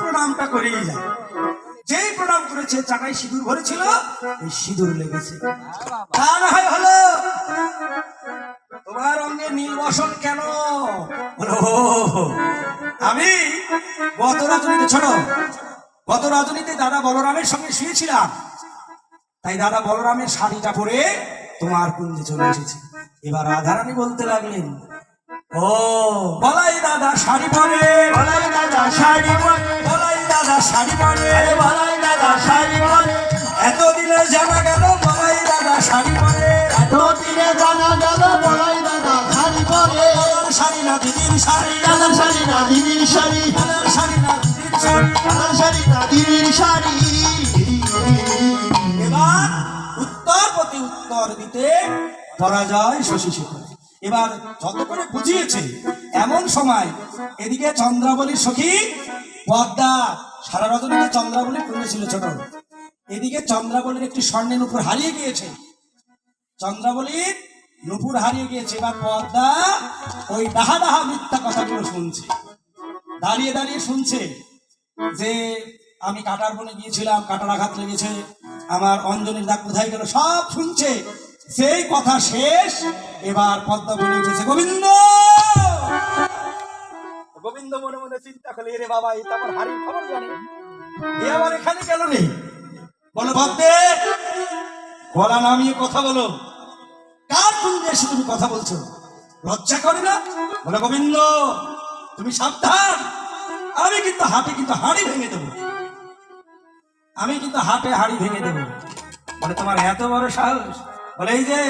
প্রণামটা করেই যায় যেই প্রণাম করেছে, চাকায় সিঁদুর ভরেছিল ওই সিঁদুর লেগেছে। তা না হয় হলো, তোমার অঙ্গে কেন? আমি গত রজনীতে ছোট গত রজনীতে দাদা বলরামের সঙ্গে শুয়েছিলাম। তাই দাদা বলরামের শাড়িটা পরে তোমার কুঞ্জে চলে এসেছে। এবার রাধারানী বলতে লাগলেন ও বলাই দাদা শাড়ি পরে। বলাই দাদা শাড়ি পরে। বলাই দাদা শাড়ি পরে। আরে বলাই দাদা শাড়ি পরে। এতদিনে জানা গেল বলাই দাদা শাড়ি পরে। এত দিনে জানা গেল বলাই দাদা শাড়ি পরে। শাড়ি না দিদির শাড়ি। দাদা শাড়ি না দিদির শাড়ি। আমার শাড়ি না দিদির শাড়ি। দাদা শাড়ি না দিদির শাড়ি। এবার উত্তর প্রতি উত্তর দিতে পরাজয় শশী শেখর। এবার যত করে বুঝিয়েছে, এমন সময় এদিকে চন্দ্রাবলীর সখী পদ্মা, সারা রজনীতে চন্দ্রাবলীর কন্যা ছিল ছোট। এদিকে চন্দ্রাবলীর একটি স্বর্ণের উপর হারিয়ে গিয়েছে। চন্দ্রাবলীর নুপুর হারিয়ে গিয়েছে, এবার পদ্মা ওই ডাহা ডাহা মিথ্যা কথাগুলো শুনছে। দাঁড়িয়ে দাঁড়িয়ে শুনছে যে, আমি কাটার বনে গিয়েছিলাম কাটার আঘাত লেগেছে, আমার অঞ্জনের দাগ কোথায় গেল? সব শুনছে। সেই কথা শেষ এবার পদ্মা বলে উঠেছে। গোবিন্দ! গোবিন্দ মনে মনে চিন্তা করলে রে বাবা এটা আমার হারির খবর জানে। এ আবার এখানে কেন নেই বলো ভাবতে গলা নামিয়ে কথা বলো। কার কুঞ্জে এসে তুমি কথা বলছো? লজ্জা করে না? বলে, গোবিন্দ, তুমি সাবধান। আমি কিন্তু হাটে কিন্তু হাড়ি ভেঙে দেবো। আমি কিন্তু হাটে হাড়ি ভেঙে দেবো। বলে, তোমার এত বড় সাহস? বলে, এই যে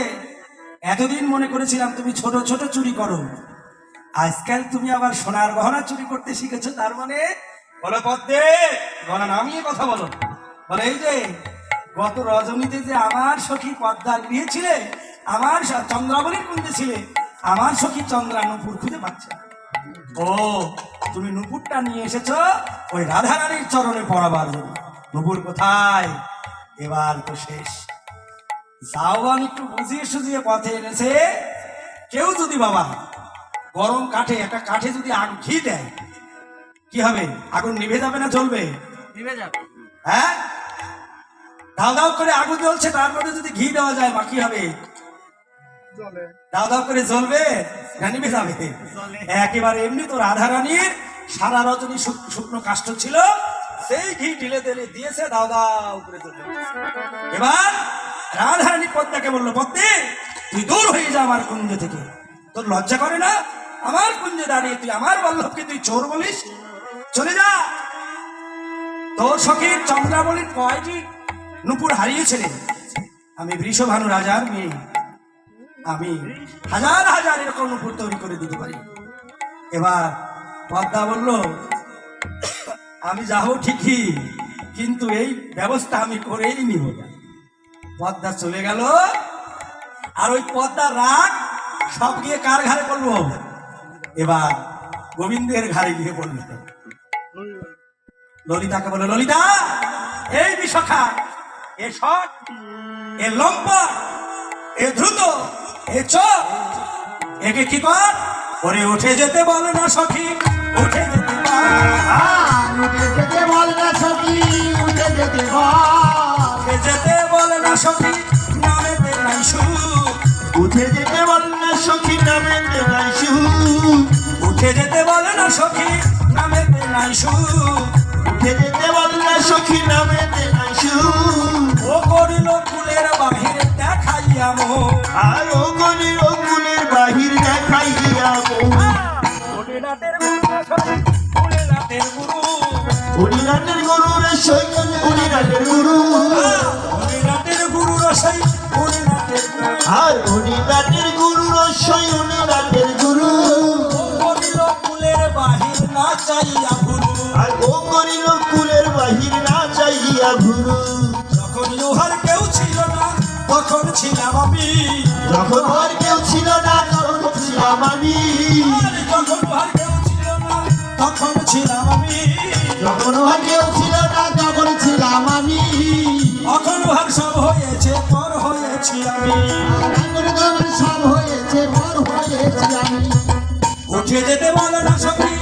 এতদিন মনে করেছিলাম তুমি ছোট ছোট চুরি করো। আজকাল তুমি আবার সোনার গহনা চুরি করতে শিখেছো, তার মানে বলো পদ্মে গহনা নামিয়ে কথা বলো। বলে এই যে, গত রজনীতে যে আমার সখী পদ্মার গৃহে ছিলে আমার চন্দ্রাবলীর কুঞ্জে ছিলে আমার সখী চন্দ্রা নুপুর খুঁজে পাচ্ছে। ও, তুমি নুপুরটা নিয়ে এসেছ ওই রাধারানীর চরণে পড়াবার জন্য। নুপুর কোথায়? এবার তো শেষ। যাওয়ান একটু বুঝিয়ে সুঝিয়ে পথে এনেছে। কেউ যদি বাবা গরম কাঠে একটা কাঠে যদি আগ ঘি দেয় কি হবে? আগুন নিভে যাবে না জ্বলবে? নিভে যাবে। হ্যাঁ? দাও দাও করে আগুন জ্বলছে তার মধ্যে যদি ঘি দেওয়া যায় বা কি হবে? দাও দাও করে জ্বলবে না নিভে যাবে? একেবারে এমনি তো রাধারানীর সারা রজনী শুকনো কাষ্ঠ ছিল সেই ঘি ঢিলে তেলে দিয়েছে দাও দাও করে জ্বলে উঠেছে। এবার রাধারানী পদ্মাকে বলল, পদ্মে, তুই দূর হয়ে যা আমার কুঞ্জ থেকে। তোর লজ্জা করে না? আমার কুঞ্জে দাঁড়িয়ে তুই আমার বল্লভকে তুই চোর বলিস? চলে যা। তোর সখীর চন্দ্রাবলীর কয়টি নুপুর হারিয়েছিলেন। আমি বৃষভানু রাজার মেয়ে। আমি হাজার হাজার এরকম নুপুর তৈরি করে দিতে পারি। এবার পদ্মা বলল, আমি যাব ঠিকই, কিন্তু এই ব্যবস্থা আমি করেই নিব। পদ্মা চলে গেল। আর ওই পদ্মা রাগ সব গিয়ে কার ঘাড়ে পড়ল? এবার গোবিন্দের ঘাড়ে গিয়ে পড়ল। ললিতাকে বলে ললিতা, এই বিশাখা, এ শট এ লম্বা, এ দ্রুত, এ চোখ, একে কি কর? ওরে উঠে যেতে বলে না সখী, উঠে যেতে বলে না সখী নামেতে নাই সুখ উঠে যেতে বল না সখী নামে নাই ও করিল ফুলের বাহিরে দেখাইয়া মোহ আর ও ও গুলের বাহির দেখাইয়া গুরু সখী, গুরু রে গুরু আর গুরু চাইয়া গুরু আর ও করিল কুলের বাহির না চাইয়া গুরু যখন ইহার কেউ ছিল না তখন ছিলাম আমি। যখন আর কেউ ছিল না তখন ছিলাম আমি। যখন ইহার কেউ ছিল না তখন ছিলাম আমি। যখন আর কেউ ছিল না তখন ছিলাম আমি। এখন উহার সব হয়েছে পর হয়েছি আমি। আর এখন তখন সব হয়েছে বড় হয়েছি আমি। উঠে যেতে বলে না সখী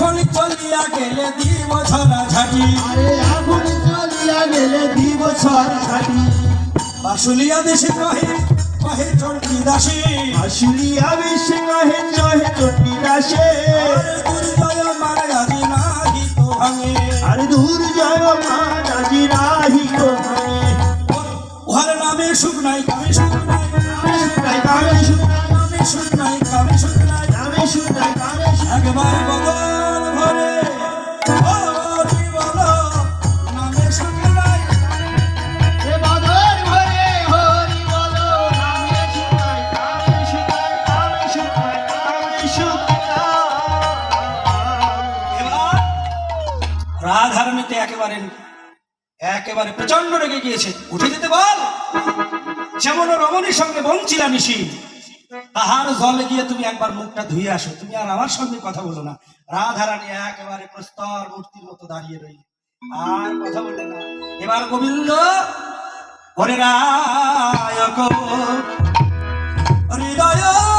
এখন চলিয়া গেলে দিব ঝরা ঝাঁটি। আরে এখন চলিয়া গেলে দিব ছড়া ছাটি বাসুলিয়া দেশে কহে কহে চলতি দাসী। আসলিয়া বিষ্ণহে চহে চটি দাসে। দুর্জয় মারে আজি নাহি তো ভাঙে। আর দূর জয় মা রাজি রাহি তো উহার নামে সুখ নাই কামে সুখ নাই। কামে সুখ নাই কামে সুখ নাই। কামে শুকাই কামে একবার সুখ নাই বলো রাধারণীতে একেবারে একেবারে প্রচণ্ড রেগে গিয়েছে। উঠে যেতে বল। যেমন রমণীর সঙ্গে বঞ্চিলা মিশি তাহার জলে গিয়ে তুমি একবার মুখটা ধুয়ে আসো। তুমি আর আমার সঙ্গে কথা বলো না। রাধারানী একেবারে প্রস্তর মূর্তির মতো দাঁড়িয়ে রইল। আর কথা বলে না। এবার গোবিন্দ ওরে রায় হৃদয়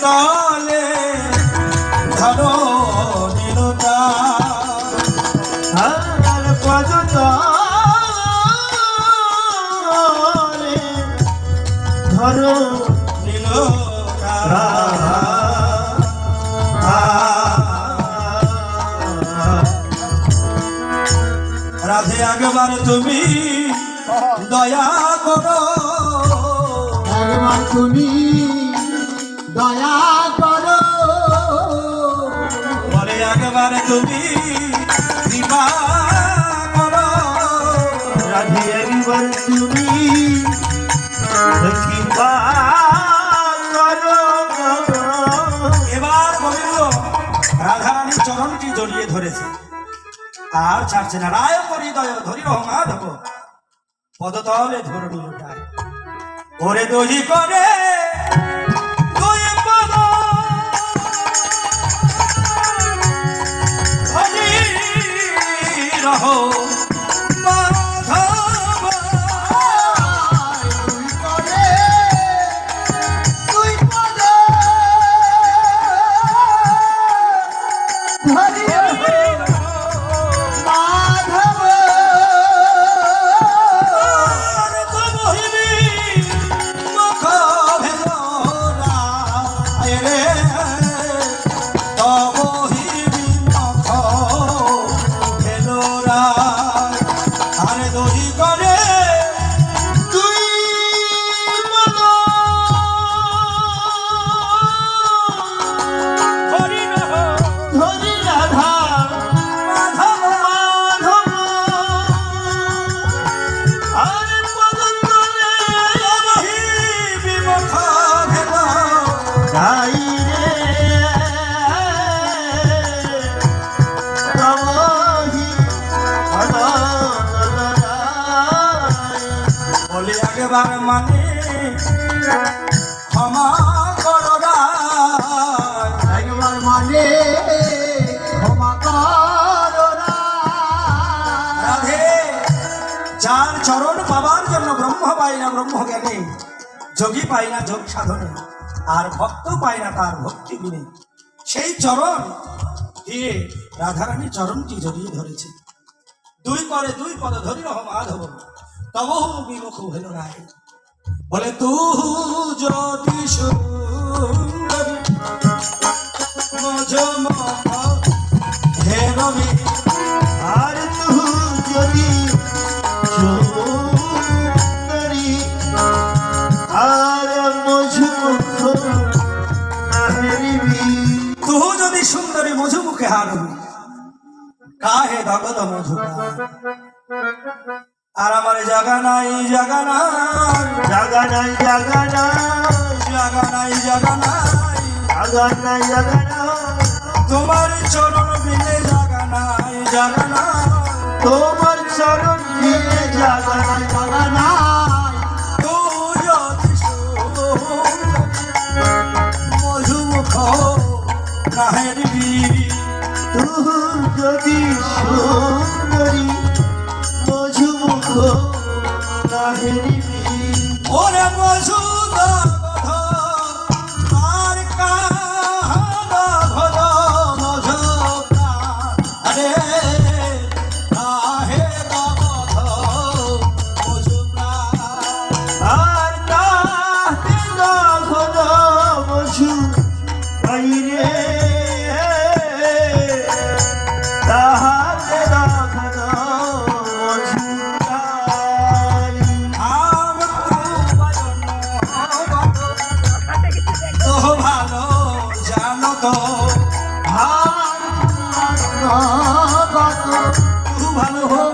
পদতলে ধরো নীলতা আর তলে ধরো নীলতা রাধে আগবার তুমি দয়া করো। একবার তুমি তুমি কৃপা করো। রাধে এবার গোবিন্দ রাধারানীর চরণটি জড়িয়ে ধরেছে। আর ছাড়ছে না। রায় হৃদয় ধরি রহ মাধব পদতলে লুটায় ওরে দহি করে বলি একবার মানে ক্ষমা করো একবার মানে ক্ষমা করো রাধে, যার চরণ পাবার জন্য ব্রহ্ম পাই না, ব্রহ্ম জ্ঞানে, যোগী পাই না, যোগ সাধনে, আর ভক্ত পায় না, তার ভক্তি বিনে। সেই চরণ দিয়ে রাধারানী চরণটি জড়িয়ে ধরেছে। দুই করে দুই পদ ধরি রহ মাধব তব বিমুখ হইল নাই বলে, তু যদি সুন্দরী হে রবি আর তু যদি সুন্দরী, আর মজুমুখ নাহেরিবি তু যদি সুন্দরী মধু মুখে হারবি, কাহে ভগত মধু আর আমার জাগা নাই জাগা নাই জাগা নাই জাগা নাই জাগা নাই জাগা নাই জাগা নাই জাগা নাই। তোমার চরণ বিনে জাগা নাই জাগা নাই। তোমার চরণ দিয়ে জাগা নাই জাগা নাই। তু যদি সুন্দরী মধু মুখ নাহেরবি তু যদি সুন্দরী ওরে বসু ভালো ভালো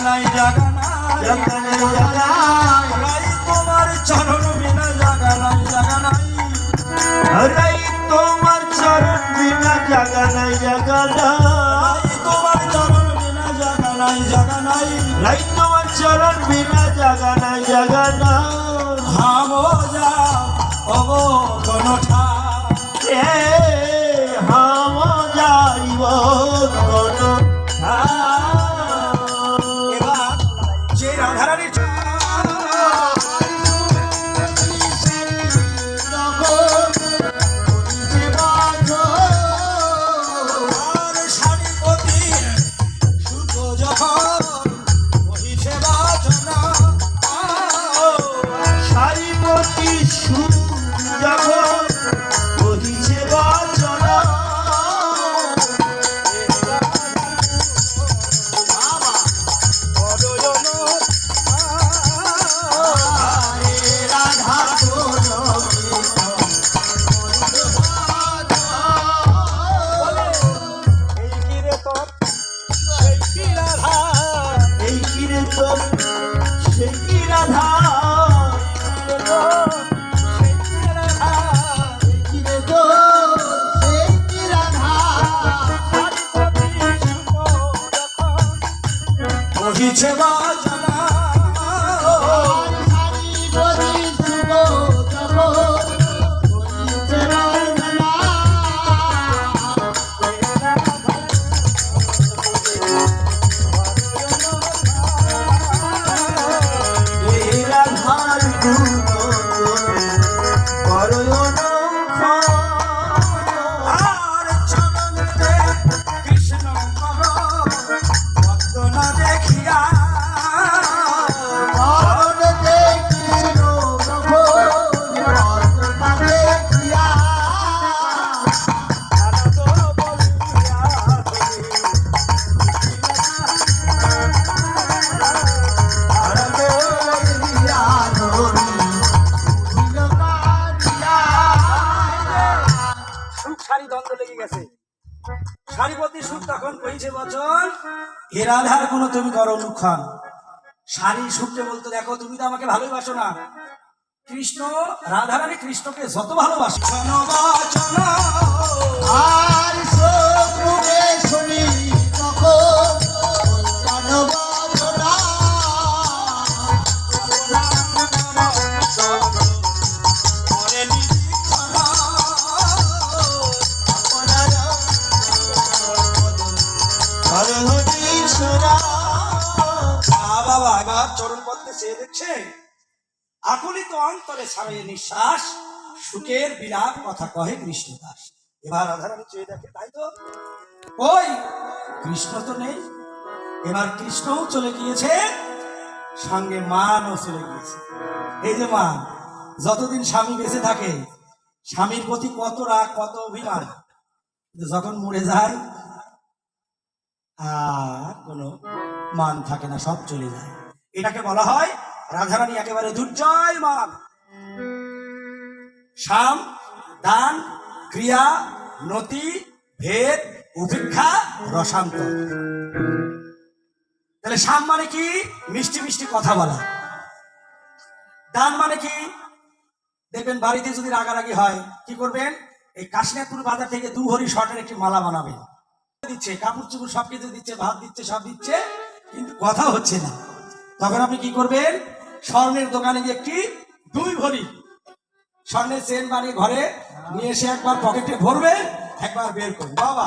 জাগা নাই জাগা নাই। জগনে জগাই রাই তোমার চরণ বিনা জাগা নাই জাগা নাই। হরাই তোমার চরণ বিনা জাগা নাই জাগা নাই। রাই তোমার চরণ বিনা জাগা নাই জাগা নাই। লাই তোমার চরণ বিনা জাগা নাই জাগা নাই। 하나님 সারি সূর্যে বলতো দেখো তুমি তো আমাকে ভালোবাসো না। কৃষ্ণ রাধারানী কৃষ্ণকে যত ভালোবাসে। অন্তরে নিঃশ্বাস, সুখের বিলাপ কথা কহে কৃষ্ণ দাস এবার রাধারানী চেয়ে দেখে, তাই তো? ওই কৃষ্ণ তো নেই। এবার কৃষ্ণও চলে গিয়েছে, সঙ্গে মানও চলে গিয়েছে। এই যে মান যতদিন স্বামী বেঁচে থাকে, স্বামীর প্রতি কত রাগ, কত অভিমান যখন মরে যায়, আর কোনো মান থাকে না, সব চলে যায়। এটাকে বলা হয় রাধারানী একেবারে দুর্জয় মান। সাম, দান, ক্রিয়া, নতি, ভেদ, উপেক্ষা রসান্তর তাহলে সাম মানে কি? মিষ্টি মিষ্টি কথা বলা। দান মানে কি? দেখবেন বাড়িতে যদি রাগারাগি হয়, কি করবেন? এই কাশিনাথপুর বাজার থেকে দু হরি শর্টের একটি মালা বানাবেন। দিচ্ছে, কাপড় চুপড় সবকিছু দিচ্ছে, ভাত দিচ্ছে, সব দিচ্ছে, কিন্তু কথা হচ্ছে না। তখন আপনি কি করবেন? স্বর্ণের দোকানে গিয়ে একটি দুই ভরি স্বর্ণের চেন বানিয়ে ঘরে নিয়ে এসে একবার পকেটে ভরবে একবার বের করবে। বাবা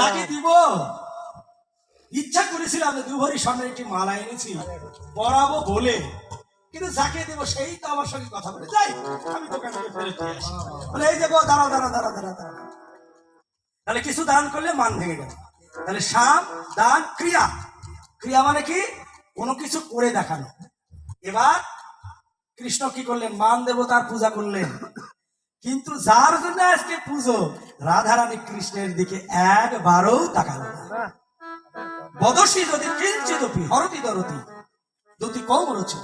যাকে দিব? ইচ্ছা করেছিলাম যে দু ভরি স্বর্ণের একটি মালা এনেছি পরাবো বলে। কিন্তু যাকে দেব সেই তো আমার সঙ্গে কথা বলে। যাই আমি দোকানে গিয়ে ফেরত বলে এই গো দাঁড়াও দাঁড়াও দাঁড়াও দাঁড়াও দাঁড়াও। তাহলে কিছু দান করলে মান ভেঙে গেল। তাহলে সাম দান ক্রিয়া। ক্রিয়া মানে কি? কোনো কিছু করে দেখানো। এবার কৃষ্ণ কি করলেন? মান দেবতার পূজা করলেন। কিন্তু যার জন্য আজকে পুজো? রাধারানী কৃষ্ণের দিকে একবারও তাকালো না। বদসী যদি কিঞ্চিত হরতি দরতি দুটি কম রয়েছে